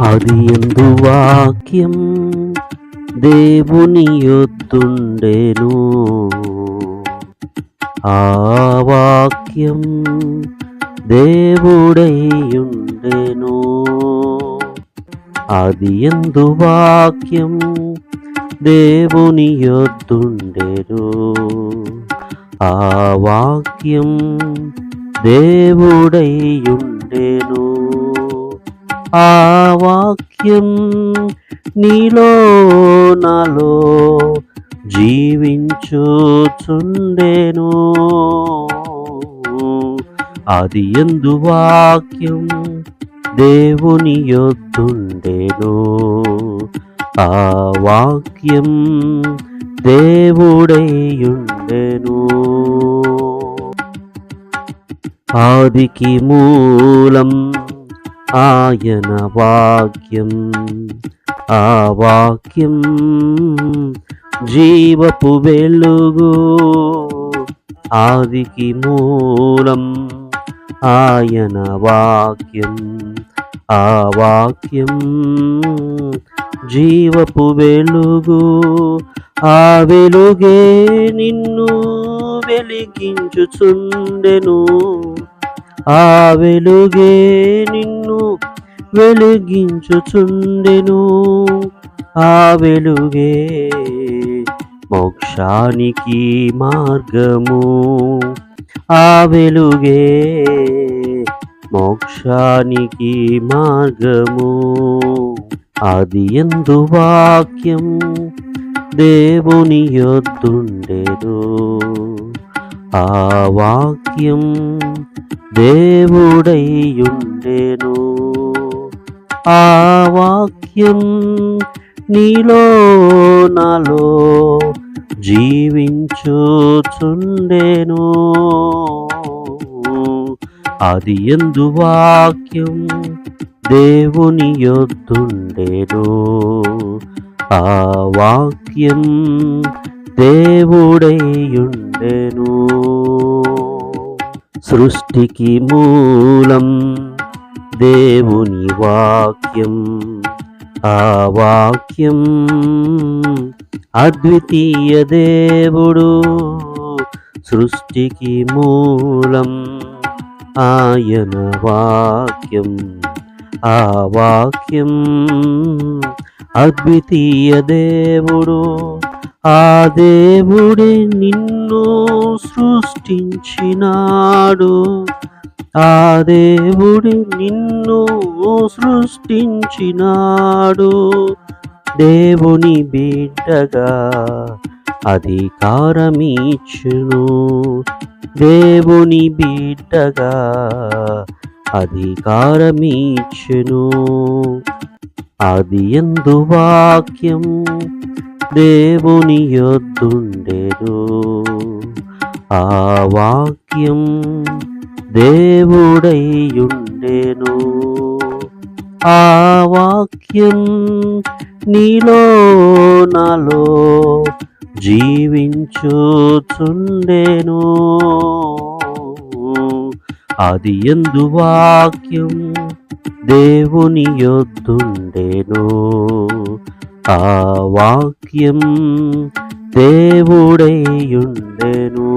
అది ఎందు వాక్యం దేవుని యొద్దుండెను ఆ వాక్యం దేవుడైయుండెను. అది ఎందు వాక్యం దేవుని యొద్దుండెను ఆ వాక్యం దేవుడైయుండెను. ఆ వాక్యం నీలో నాలో జీవించుచుండెను. అది ఎందు వాక్యం దేవుని యొద్దుండెను. ఆ వాక్యం దేవుడైయుండెను. ఆదికి మూలం ఆయన వాక్యం ఆ వాక్యం జీవపు వెలుగు ఆదికి మూలం ఆయన వాక్యం ఆ వాక్యం జీవపు వెలుగు ఆ వెలుగే నిన్ను వెలిగించుచుండెను. ఆ వెలుగే నిన్ను వెలిగించుచుండెను. ఆ వెలుగే మోక్షానికి మార్గము. ఆ వెలుగే మోక్షానికి మార్గము. అది ఎందు వాక్యం దేవుని యొద్దుండెను. ఆ వాక్యం దేవుడైయుండెను. ఆ వాక్యం నీలో నాలో జీవించుచుండెను. అది ఎందు వాక్యం దేవుని యొద్దుండెను. ఆ వాక్యం దేవుడైయుండెను. సృష్టికి మూలం దేవుని వాక్యం. ఆ వాక్యం అద్వితీయ దేవుడు. సృష్టికి మూలం ఆయన వాక్యం. ఆ వాక్యం అద్వితీయ దేవుడు. ఆ దేవుడే నిన్ను సృష్టించినాడు. ఆ దేవుడే నిన్ను సృష్టించినాడు. దేవుని బిడ్డగా అధికారమిచ్చును. దేవుని బిడ్డగా అధికారమిచ్చును. అది ఎందు వాక్యం దేవుని యొద్దుండెను ఆ వాక్యం దేవుడైయుండెను ఆ వాక్యం నీలో నాలో జీవించుచుండెను. అది ఎందు వాక్యం దేవుని యొద్దుండెను ఆ వాక్యం దేవుడైయుండెను